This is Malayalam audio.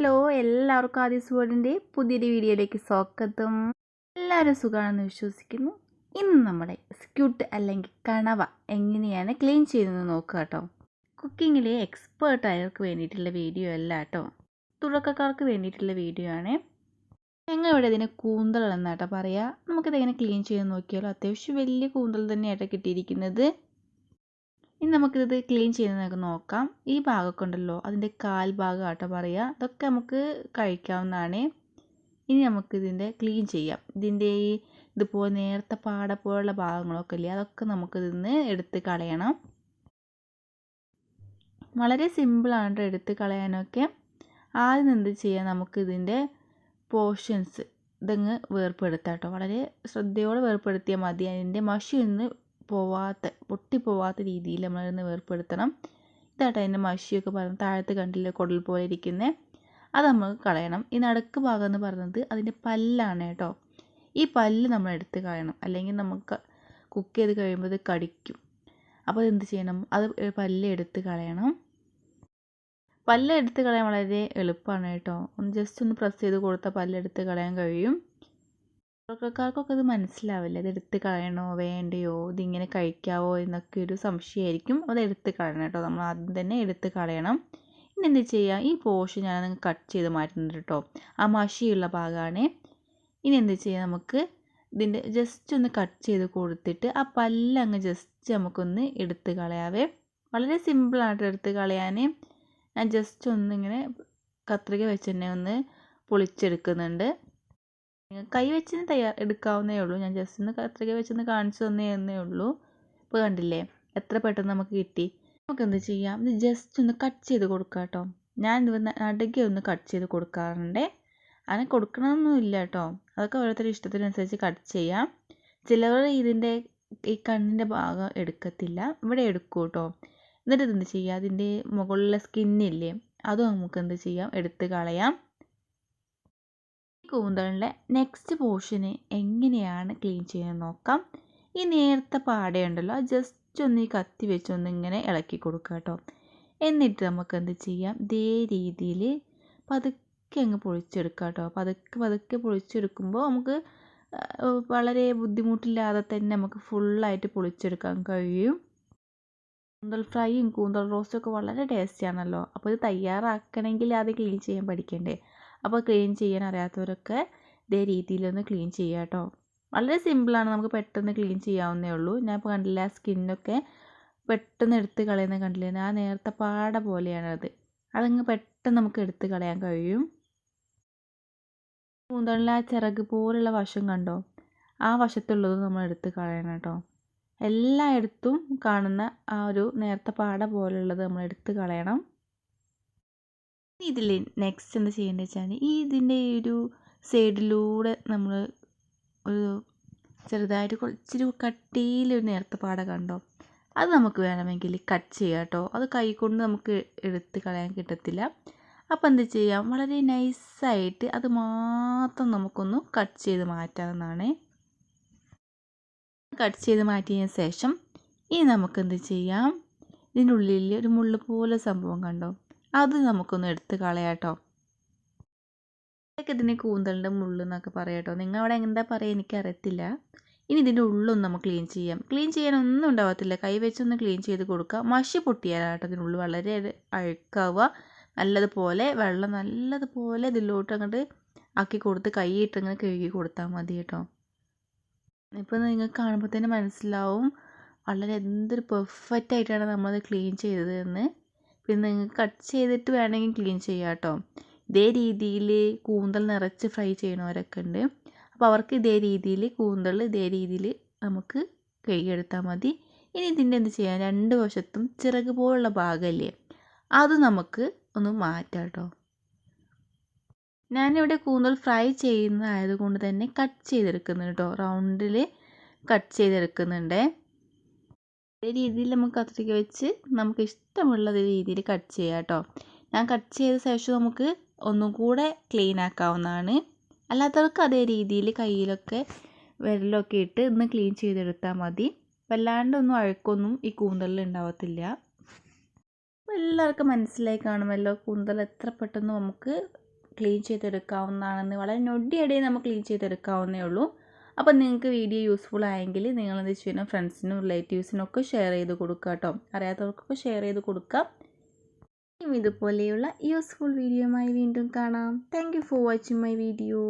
ഹലോ എല്ലാവർക്കും ആദ്യ സുഹൃത്തിന്റെ പുതിയൊരു വീഡിയോയിലേക്ക് സ്വാഗതം. എല്ലാവരും സുഖമാണെന്ന് വിശ്വസിക്കുന്നു. ഇന്ന് നമ്മുടെ സ്ക്യൂട്ട് അല്ലെങ്കിൽ കണവ എങ്ങനെയാണ് ക്ലീൻ ചെയ്യുന്നത് നോക്കുക കേട്ടോ. കുക്കിങ്ങിലെ എക്സ്പേർട്ട് ആയവർക്ക് വേണ്ടിയിട്ടുള്ള വീഡിയോ അല്ല കേട്ടോ. തുടക്കക്കാർക്ക് വേണ്ടിയിട്ടുള്ള വീഡിയോ ആണ്. ഞങ്ങൾ ഇവിടെ ഇതിനെ കൂന്തൽ എന്നാട്ടോ പറയുക നമുക്കിതെങ്ങനെ ക്ലീൻ ചെയ്ത് നോക്കിയാലോ? അത്യാവശ്യം വലിയ കൂന്തൽ തന്നെയാട്ടോ കിട്ടിയിരിക്കുന്നത്. ഇനി നമുക്കിത് ക്ലീൻ ചെയ്യുന്നത് നോക്കാം. ഈ ഭാഗമൊക്കെ ഉണ്ടല്ലോ അതിന്റെ കാൽ ഭാഗം ആട്ടോ പറയുക. അതൊക്കെ നമുക്ക് കഴിക്കാവുന്നതാണ്. ഇനി നമുക്കിതിന്റെ ക്ലീൻ ചെയ്യാം. ഇതിന്റെ ഈ ഇതുപോലെ നേരത്തെ പാട പോലുള്ള ഭാഗങ്ങളൊക്കെ ഇല്ലേ അതൊക്കെ നമുക്കിതിന്ന് എടുത്ത് കളയണം. വളരെ സിമ്പിളാണ് എടുത്ത് കളയാനൊക്കെ. ആദ്യം എന്ത് ചെയ്യാം നമുക്കിതിന്റെ പോർഷൻസ് ഇതങ്ങ് വേർപ്പെടുത്താം കേട്ടോ. വളരെ ശ്രദ്ധയോടെ വേർപ്പെടുത്തിയാൽ മതി. അതിന്റെ മഷി ഒന്ന് പോവാത്ത പൊട്ടിപ്പോവാത്ത രീതിയിൽ നമ്മളിന്ന് വേർപ്പെടുത്തണം. ഇതായിട്ട് അതിന്റെ മഷിയൊക്കെ പറഞ്ഞ് താഴത്തെ കണ്ടില്ല കുടൽ പോലെ ഇരിക്കുന്നത് അത് നമ്മൾ കളയണം. ഈ നടക്ക് ഭാഗം എന്ന് പറയുന്നത് അതിന്റെ പല്ലാണ് കേട്ടോ. ഈ പല്ല് നമ്മൾ എടുത്ത് കളയണം. അല്ലെങ്കിൽ നമുക്ക് കുക്ക് ചെയ്ത് കഴിയുമ്പോൾ കടിക്കും. അപ്പോൾ എന്ത് ചെയ്യണം? അത് പല്ല് എടുത്ത് കളയണം. പല്ല് എടുത്ത് കളയാൻ വളരെ എളുപ്പമാണ് കേട്ടോ. ഒന്ന് ജസ്റ്റ് ഒന്ന് പ്രസ് ചെയ്ത് കൊടുത്താൽ പല്ലെടുത്ത് കളയാൻ കഴിയും. തുടക്കക്കാർക്കൊക്കെ ഇത് മനസ്സിലാവില്ല. ഇത് എടുത്ത് കളയണോ വേണ്ടയോ ഇതിങ്ങനെ കഴിക്കാവോ എന്നൊക്കെ ഒരു സംശയമായിരിക്കും അത് എടുത്ത് കളയണം കേട്ടോ. നമ്മൾ ആദ്യം തന്നെ എടുത്ത് കളയണം. ഇനി എന്ത് ചെയ്യുക ഈ പോർഷൻ ഞാൻ കട്ട് ചെയ്ത് മാറ്റുന്നുണ്ട് കേട്ടോ. ആ മഷിയുള്ള ഭാഗമാണ് ഇനി എന്ത് ചെയ്യുക നമുക്ക് ഇതിന്റെ ജസ്റ്റ് ഒന്ന് കട്ട് ചെയ്ത് കൊടുത്തിട്ട് ആ പല്ലങ്ങ് ജസ്റ്റ് നമുക്കൊന്ന് എടുത്ത് കളയാവേ. വളരെ സിമ്പിളായിട്ട് എടുത്ത് കളയാൻ ഞാൻ ജസ്റ്റ് ഒന്നിങ്ങനെ കത്രിക വെച്ച് തന്നെ ഒന്ന് പൊളിച്ചെടുക്കുന്നുണ്ട്. കൈ വെച്ചിന് തയ്യാർ എടുക്കാവുന്നേ ഉള്ളൂ. ഞാൻ ജസ്റ്റ് ഒന്ന് കത്രിക വെച്ചൊന്ന് കാണിച്ചു തന്നേ എന്നേ ഉള്ളൂ. ഇപ്പോൾ കണ്ടില്ലേ? എത്ര പെട്ടെന്ന് നമുക്ക് കിട്ടി. നമുക്ക് എന്ത് ചെയ്യാം? ഇത് ജസ്റ്റ് ഒന്ന് കട്ട് ചെയ്ത് കൊടുക്കാം കേട്ടോ ഞാൻ ഇത് നടുകെ ഒന്ന് കട്ട് ചെയ്ത് കൊടുക്കാറുണ്ട്. അങ്ങനെ കൊടുക്കണമെന്നൊന്നുമില്ല കേട്ടോ അതൊക്കെ ഓരോരുത്തരുടെ ഇഷ്ടത്തിനനുസരിച്ച് കട്ട് ചെയ്യാം. ചിലവർ ഇതിന്റെ ഈ കണ്ണിന്റെ ഭാഗം എടുക്കത്തില്ല. ഇവിടെ എടുക്കും കേട്ടോ എന്നിട്ട് എന്ത് ചെയ്യാം? അതിന്റെ മുകളിലെ സ്കിന്നില്ലേ അതും നമുക്ക് എന്ത് ചെയ്യാം? എടുത്ത് കളയാം. കൂന്തളിന്റെ നെക്സ്റ്റ് പോർഷന് എങ്ങനെയാണ് ക്ലീൻ ചെയ്യാൻ നോക്കാം. ഈ നേരത്തെ പാടയുണ്ടല്ലോ ജസ്റ്റ് ഒന്ന് ഈ കത്തി വെച്ചൊന്ന് ഇങ്ങനെ ഇളക്കി കൊടുക്കുക കേട്ടോ. എന്നിട്ട് നമുക്ക് എന്ത് ചെയ്യാം? ഇതേ രീതിയിൽ പതുക്കെ അങ്ങ് പൊളിച്ചെടുക്കുക കേട്ടോ. പതുക്കെ പതുക്കെ പൊളിച്ചെടുക്കുമ്പോൾ നമുക്ക് വളരെ ബുദ്ധിമുട്ടില്ലാതെ തന്നെ നമുക്ക് ഫുള്ളായിട്ട് പൊളിച്ചെടുക്കാൻ കഴിയും. കൂന്തൽ ഫ്രൈയും കൂന്തൽ റോസ്റ്റും ഒക്കെ വളരെ ടേസ്റ്റിയാണല്ലോ അപ്പോൾ ഇത് തയ്യാറാക്കണമെങ്കിൽ ആദ്യം ക്ലീൻ ചെയ്യാൻ പഠിക്കണ്ടേ? അപ്പോൾ ക്ലീൻ ചെയ്യാൻ അറിയാത്തവരൊക്കെ ഇതേ രീതിയിലൊന്ന് ക്ലീൻ ചെയ്യുക കേട്ടോ. വളരെ സിമ്പിളാണ് നമുക്ക് പെട്ടെന്ന് ക്ലീൻ ചെയ്യാവുന്നേ ഉള്ളൂ. ഞാൻ ഇപ്പോൾ കണ്ടില്ല സ്കിന്നൊക്കെ പെട്ടെന്ന് എടുത്ത് കളയുന്ന കണ്ടില്ല? ആ നേരത്തെ പാട പോലെയാണത് അതങ്ങ് പെട്ടെന്ന് നമുക്ക് എടുത്ത് കളയാൻ കഴിയും. പൂന്തളിൽ ആ ചിറക് പോലുള്ള വശം കണ്ടോ? ആ വശത്തുള്ളത് നമ്മൾ എടുത്ത് കളയണം കേട്ടോ. എല്ലായിടത്തും കാണുന്ന ആ ഒരു നേരത്തെ പാട പോലുള്ളത് നമ്മൾ എടുത്ത് കളയണം. ഇതിൽ നെക്സ്റ്റ് എന്താ ചെയ്യേണ്ടത് വെച്ചാൽ ഈ ഇതിന്റെ ഒരു സൈഡിലൂടെ നമ്മൾ ഒരു ചെറുതായിട്ട് കുറച്ചൊരു കട്ടിയിലൊരു നേർത്ത പാട കണ്ടോ? അത് നമുക്ക് വേണമെങ്കിൽ കട്ട് ചെയ്യാം കേട്ടോ. അത് കൈ കൊണ്ട് നമുക്ക് എടുത്ത് കളയാൻ കിട്ടത്തില്ല. അപ്പോൾ എന്ത് ചെയ്യാം? വളരെ നൈസായിട്ട് അത് മാത്രം നമുക്കൊന്ന് കട്ട് ചെയ്ത് മാറ്റാവുന്നതാണ്. കട്ട് ചെയ്ത് മാറ്റിയതിന് ശേഷം ഇനി നമുക്ക് എന്ത് ചെയ്യാം? ഇതിന്റെ ഉള്ളിൽ ഒരു മുള്ള് പോലെ സംഭവം കണ്ടോ? അത് നമുക്കൊന്ന് എടുത്ത് കളയാട്ടോ. ഇതിനെ കൂന്തലിന്റെ മുള്ളെന്നൊക്കെ പറയാട്ടോ. നിങ്ങൾ അവിടെ എന്താ പറയുക എനിക്കറിയത്തില്ല. ഇനി ഇതിന്റെ ഉള്ളൊന്ന് നമുക്ക് ക്ലീൻ ചെയ്യാം. ക്ലീൻ ചെയ്യാനൊന്നും ഉണ്ടാവത്തില്ല. കൈ വെച്ചൊന്ന് ക്ലീൻ ചെയ്ത് കൊടുക്കുക. മഷി പൊട്ടിയാലാട്ടോ ഇതിനുള്ളിൽ വളരെ അഴുക്കാവുക. നല്ലതുപോലെ വെള്ളം നല്ലതുപോലെ ഇതിലോട്ട് അങ്ങോട്ട് ആക്കി കൊടുത്ത് കൈയിട്ട് അങ്ങനെ കഴുകി കൊടുത്താൽ മതി കേട്ടോ. ഇപ്പോൾ നിങ്ങൾക്ക് കാണുമ്പോൾ തന്നെ മനസ്സിലാവും. വളരെ എന്തൊരു പെർഫെക്റ്റ് ആയിട്ടാണ് നമ്മളത് ക്ലീൻ ചെയ്തതെന്ന്. പിന്നെ നിങ്ങൾക്ക് കട്ട് ചെയ്തിട്ട് വേണമെങ്കിൽ ക്ലീൻ ചെയ്യാം കേട്ടോ ഇതേ രീതിയിൽ കൂന്തൽ നിറച്ച് ഫ്രൈ ചെയ്യണവരൊക്കെ ഉണ്ട്. അപ്പോൾ അവർക്ക് ഇതേ രീതിയിൽ കൂന്തൽ ഇതേ രീതിയിൽ നമുക്ക് കഴുകിയെടുത്താൽ മതി. ഇനി ഇതിന്റെ എന്ത് ചെയ്യാം? രണ്ട് വശത്തും ചിറക് പോലുള്ള ഭാഗമല്ലേ അത് നമുക്ക് ഒന്ന് മാറ്റാം കേട്ടോ ഞാനിവിടെ കൂന്തൽ ഫ്രൈ ചെയ്യുന്നതായത് കൊണ്ട് തന്നെ കട്ട് ചെയ്തെടുക്കുന്നുണ്ട് കേട്ടോ റൗണ്ടിൽ കട്ട് ചെയ്തെടുക്കുന്നുണ്ട്. അതേ രീതിയിൽ നമുക്ക് കത്രിക വെച്ച് നമുക്ക് ഇഷ്ടമുള്ള രീതിയിൽ കട്ട് ചെയ്യാം കേട്ടോ. ഞാൻ കട്ട് ചെയ്ത ശേഷം നമുക്ക് ഒന്നും കൂടെ ക്ലീൻ ആക്കാവുന്നതാണ്. അല്ലാത്തവർക്ക് അതേ രീതിയിൽ കയ്യിലൊക്കെ വിരലൊക്കെ ഇട്ട് ഒന്ന് ക്ലീൻ ചെയ്തെടുത്താൽ മതി. വല്ലാണ്ടൊന്നും അഴുക്കൊന്നും ഈ കൂന്തലിൽ ഉണ്ടാവത്തില്ല. എല്ലാവർക്കും മനസ്സിലായി കാണുമല്ലോ കൂന്തൽ എത്ര പെട്ടെന്ന് നമുക്ക് ക്ലീൻ ചെയ്തെടുക്കാവുന്നതാണെന്ന്. വളരെ നൊടിയടിയെ നമുക്ക് ക്ലീൻ ചെയ്തെടുക്കാവുന്നേ ഉള്ളൂ. അപ്പോൾ നിങ്ങൾക്ക് വീഡിയോ യൂസ്ഫുൾ ആയെങ്കിൽ നിങ്ങൾ എന്ത് ചെയ്യണം ഫ്രണ്ട്സിനും റിലേറ്റീവ്സിനും ഒക്കെ ഷെയർ ചെയ്ത് കൊടുക്കുക കേട്ടോ അറിയാത്തവർക്കൊക്കെ ഷെയർ ചെയ്ത് കൊടുക്കാം. ഇതുപോലെയുള്ള യൂസ്ഫുൾ വീഡിയോയുമായി വീണ്ടും കാണാം. Thank for watching my video